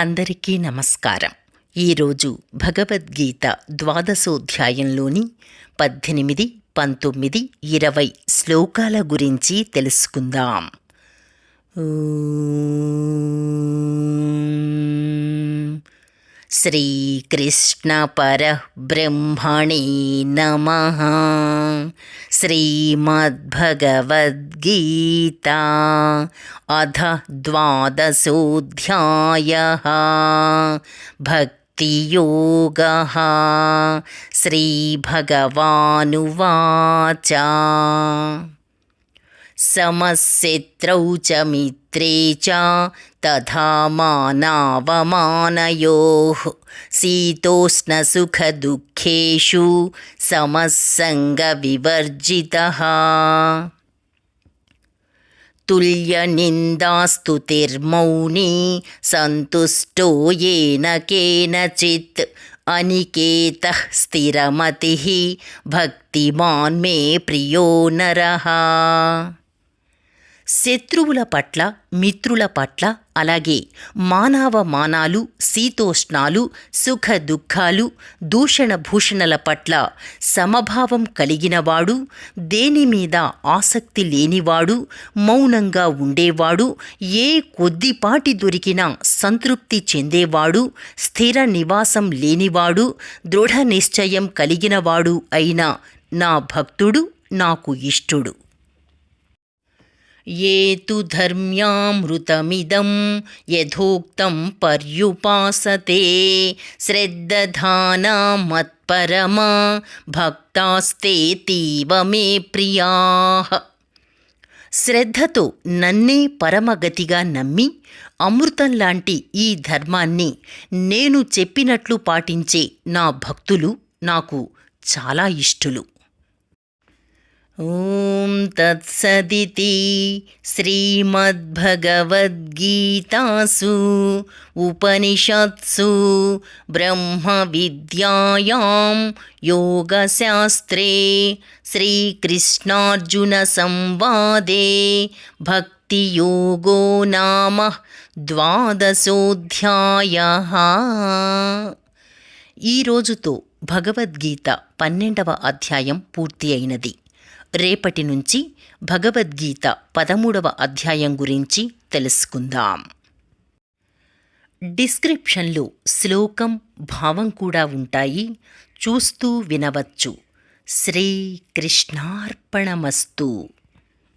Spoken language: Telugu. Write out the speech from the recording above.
అందరికీ నమస్కారం. ఈరోజు భగవద్గీత ద్వాదశోధ్యాయంలోని పద్దెనిమిది పంతొమ్మిది ఇరవై శ్లోకాల గురించి తెలుసుకుందాం. श्रीकृष्णपरब्रह्मणे नमः। श्रीमद्भगवद्गीता अध द्वादशोऽध्यायः। भक्तियोगः। श्रीभगवानुवाच। समस्येत्रौ च मित्रे च तथा तथामानावमानयोः शीतोष्णसुखदुःखेषु समस्सङ्गविवर्जितः तुल्यनिन्दास्तुतिर्मौनी सन्तुष्टो येन केनचित्। अनिकेतः स्थिरमतिः भक्तिमान् मे प्रियो नरः। శత్రువుల పట్ల మిత్రుల పట్ల అలాగే మానవ మానాలు శీతోష్ణాలు సుఖ దుఃఖాలు దూషణ భూషణల పట్ల సమభావం కలిగినవాడు దేని మీద ఆసక్తి లేనివాడు మౌనంగా ఉండేవాడు ఏ కొద్దిపాటి దొరికినా సంతృప్తి చెందేవాడు స్థిర నివాసం లేనివాడు దృఢ నిశ్చయం కలిగినవాడు అయిన నా భక్తుడు నాకు ఇష్టుడు. ये तु धर्म्यामृतमिदं यथोक्तं पर्युपासते श्रद्दधाना मत्परमा భక్తాస్తేతీవ మే ప్రియాః శ్రద్ధతో నన్నే పరమగతిగా నమ్మి అమృతం లాంటి ఈ ధర్మాన్ని నేను చెప్పినట్లు పాటించే నా భక్తులు నాకు చాలా ఇష్టులు ॐ तत्सदिति श्रीमद्भगवद्गीतासु उपनिषत्सु ब्रह्मविद्यायां योगशास्त्रे श्रीकृष्णार्जुनसंवादे भक्तियोगो नाम ద్వాదశోధ్యాయः ఈ రోజుతో భగవద్గీత పన్నెండవ అధ్యాయం పూర్తి అయినది రేపటి నుంచి భగవద్గీత పదమూడవ అధ్యాయం గురించి తెలుసుకుందాం. డిస్క్రిప్షన్లో శ్లోకం భావం కూడా ఉంటాయి. చూస్తూ వినవచ్చు. శ్రీకృష్ణార్పణమస్తు.